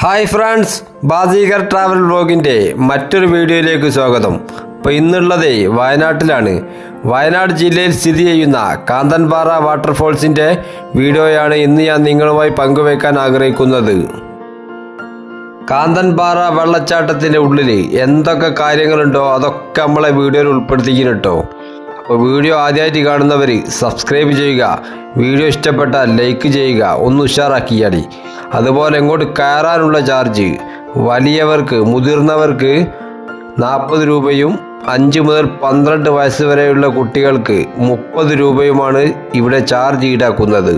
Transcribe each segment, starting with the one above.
Hi friends ബാസീകർ travel വ്ലോഗിന്റെ മറ്റൊരു വീഡിയോയിലേക്ക് സ്വാഗതം. അപ്പോൾ ഇന്നുള്ളത് വയനാട്ടിലാണ്. വയനാട് ജില്ലയിൽ സ്ഥിതി ചെയ്യുന്ന കാന്തൻപാറ വാട്ടർഫോൾസിന്റെ വീഡിയോയാണ് ഇന്ന് ഞാൻ നിങ്ങളുമായി പങ്കുവയ്ക്കാൻ ആഗ്രഹിക്കുന്നത്. കാന്തൻപാറ വെള്ളച്ചാട്ടത്തിന്റെ ഉള്ളിൽ എന്തൊക്കെ കാര്യങ്ങളുണ്ടോ അതൊക്കെ നമ്മളെ വീഡിയോയിൽ ഉൾപ്പെടുത്തിക്കുന്നു കേട്ടോ. അപ്പോൾ വീഡിയോ ആദ്യമായിട്ട് കാണുന്നവർ സബ്സ്ക്രൈബ് ചെയ്യുക. വീഡിയോ ഇഷ്ടപ്പെട്ട ലൈക്ക് ചെയ്യുക. ഒന്ന് ഉഷാറാക്കിയാടി അതുപോലെ ഇങ്ങോട്ട് കയറാനുള്ള ചാർജ് വലിയവർക്ക് മുതിർന്നവർക്ക് നാൽപ്പത് രൂപയും അഞ്ച് മുതൽ പന്ത്രണ്ട് വയസ്സ് വരെയുള്ള കുട്ടികൾക്ക് മുപ്പത് രൂപയുമാണ് ഇവിടെ ചാർജ് ഈടാക്കുന്നത്.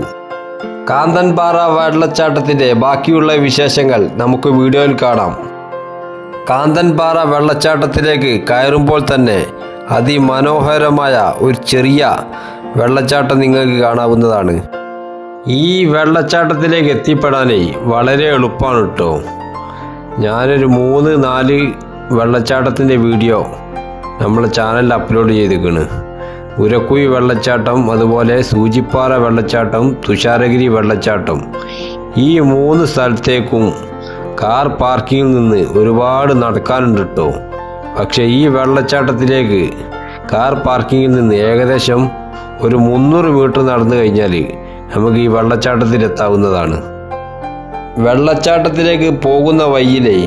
കാന്തൻപാറ വെള്ളച്ചാട്ടത്തിന്റെ ബാക്കിയുള്ള വിശേഷങ്ങൾ നമുക്ക് വീഡിയോയിൽ കാണാം. കാന്തൻപാറ വെള്ളച്ചാട്ടത്തിലേക്ക് കയറുമ്പോൾ തന്നെ അതിമനോഹരമായ ഒരു ചെറിയ വെള്ളച്ചാട്ടം നിങ്ങൾക്ക് കാണാവുന്നതാണ്. ഈ വെള്ളച്ചാട്ടത്തിലേക്ക് എത്തിപ്പെടാനേ വളരെ എളുപ്പമാണ് കേട്ടോ ഞാനൊരു മൂന്ന് നാല് വെള്ളച്ചാട്ടത്തിന്റെ വീഡിയോ നമ്മളെ ചാനലിൽ അപ്ലോഡ് ചെയ്തിരിക്കണ്. ഉരക്കുഴി വെള്ളച്ചാട്ടം അതുപോലെ സൂചിപ്പാറ വെള്ളച്ചാട്ടം തുഷാരഗിരി വെള്ളച്ചാട്ടം. ഈ മൂന്ന് സ്ഥലത്തേക്കും കാർ പാർക്കിങ്ങിൽ നിന്ന് ഒരുപാട് നടക്കാനുണ്ട് കേട്ടോ പക്ഷേ ഈ വെള്ളച്ചാട്ടത്തിലേക്ക് കാർ പാർക്കിങ്ങിൽ നിന്ന് ഏകദേശം ഒരു മുന്നൂറ് മീറ്റർ നടന്നു കഴിഞ്ഞാൽ നമുക്ക് ഈ വെള്ളച്ചാട്ടത്തിൽ എത്താവുന്നതാണ് വെള്ളച്ചാട്ടത്തിലേക്ക് പോകുന്ന വഴിയിലേ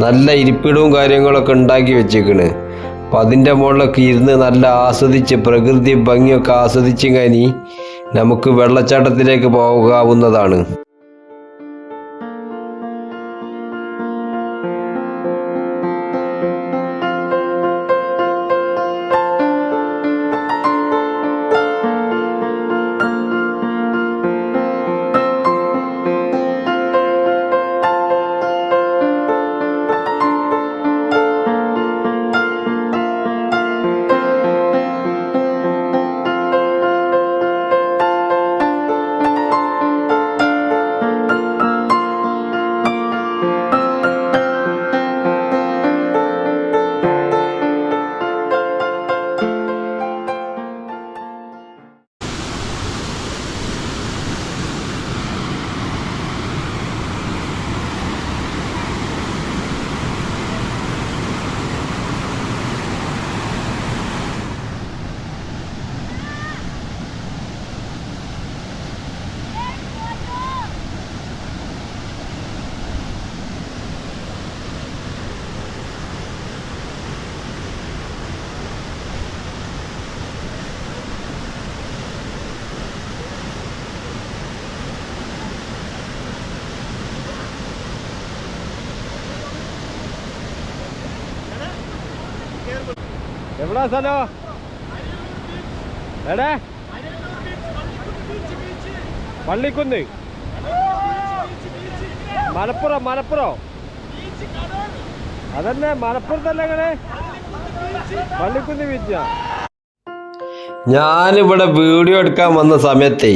നല്ല ഇരിപ്പിടവും കാര്യങ്ങളൊക്കെ ഉണ്ടാക്കി വെച്ചേക്കണ്. അപ്പം അതിന്റെ മുകളിലൊക്കെ ഇരുന്ന് നല്ല ആസ്വദിച്ച് പ്രകൃതി ഭംഗിയൊക്കെ ആസ്വദിച്ച് കഴിഞ്ഞ് നമുക്ക് വെള്ളച്ചാട്ടത്തിലേക്ക് പോകാവുന്നതാണ്. എവിടാ സ്ഥലം? എടേ പള്ളിക്കുന്ന്. മലപ്പുറം മലപ്പുറം. അതന്നെ മലപ്പുറത്തല്ലേ അങ്ങനെ പള്ളിക്കുന്ന് ബീച്ചാ ഞാനിവിടെ വീഡിയോ എടുക്കാൻ വന്ന സമയത്തേ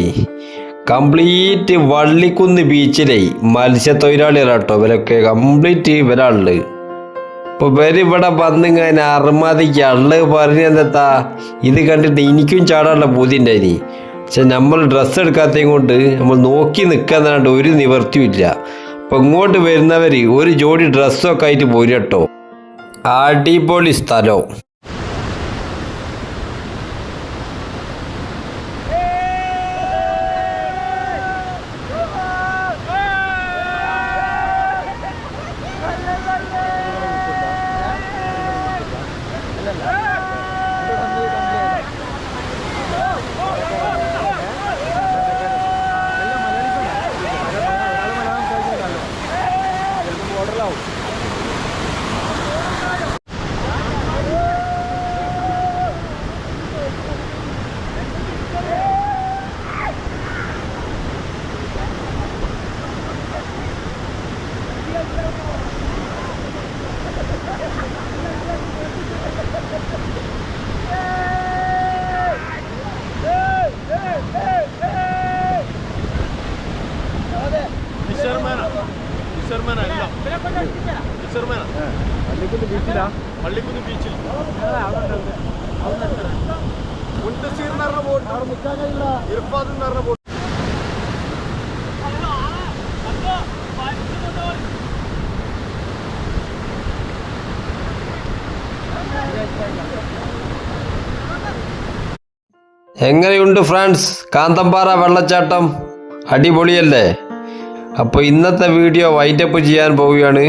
കംപ്ലീറ്റ് വള്ളിക്കുന്ന് ബീച്ചിലെ മത്സ്യത്തൊഴിലാളികളാട്ടോ. ഇവരൊക്കെ കംപ്ലീറ്റ് ഇവരാളുള്ളത് ഇപ്പൊ ഇവർ ഇവിടെ വന്നിങ്ങനെ അറുമതിക്ക് അള്ള് പറഞ്ഞെന്താ ഇത് കണ്ടിട്ട് എനിക്കും ചാടാനുള്ള പൂതി ഉണ്ടായിനി. പക്ഷെ നമ്മൾ ഡ്രസ്സ് എടുക്കാത്തതും കൊണ്ട് നമ്മൾ നോക്കി നിൽക്കാന്നാണ്ട് ഒരു നിവർത്തിയില്ല അപ്പം ഇങ്ങോട്ട് വരുന്നവര് ഒരു ജോഡി ഡ്രസ്സൊക്കെ ആയിട്ട് പോരും കേട്ടോ. അടിപൊളി സ്ഥലവും ബീച്ചിൽ. ബോട്ട് ബോട്ട് എങ്ങനെയുണ്ട് ഫ്രണ്ട്സ് കാന്തമ്പാറ വെള്ളച്ചാട്ടം? അടിപൊളിയല്ലേ? അപ്പോൾ ഇന്നത്തെ വീഡിയോ വൈൻഡപ്പ് ചെയ്യാൻ പോവുകയാണ്.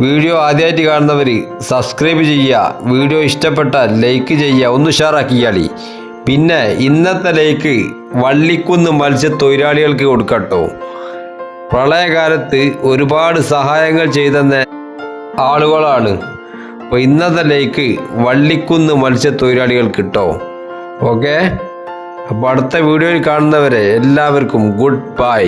വീഡിയോ ആദ്യമായിട്ട് കാണുന്നവർ സബ്സ്ക്രൈബ് ചെയ്യുക. വീഡിയോ ഇഷ്ടപ്പെട്ടാൽ ലൈക്ക് ചെയ്യുക. ഒന്ന് ഉഷാറാക്കിയാളി പിന്നെ ഇന്നത്തെ ലൈക്ക് വള്ളിക്കുന്ന് മത്സ്യത്തൊഴിലാളികൾക്ക് കൊടുക്കട്ടോ പ്രളയകാലത്ത് ഒരുപാട് സഹായങ്ങൾ ചെയ്തെന്ന ആളുകളാണ്. അപ്പോൾ ഇന്നത്തെ ലൈക്ക് വള്ളിക്കുന്ന് മത്സ്യത്തൊഴിലാളികൾക്ക് കിട്ടോ ഓക്കെ? അപ്പോൾ അടുത്ത വീഡിയോയിൽ കാണുന്നവരെ എല്ലാവർക്കും ഗുഡ് ബൈ.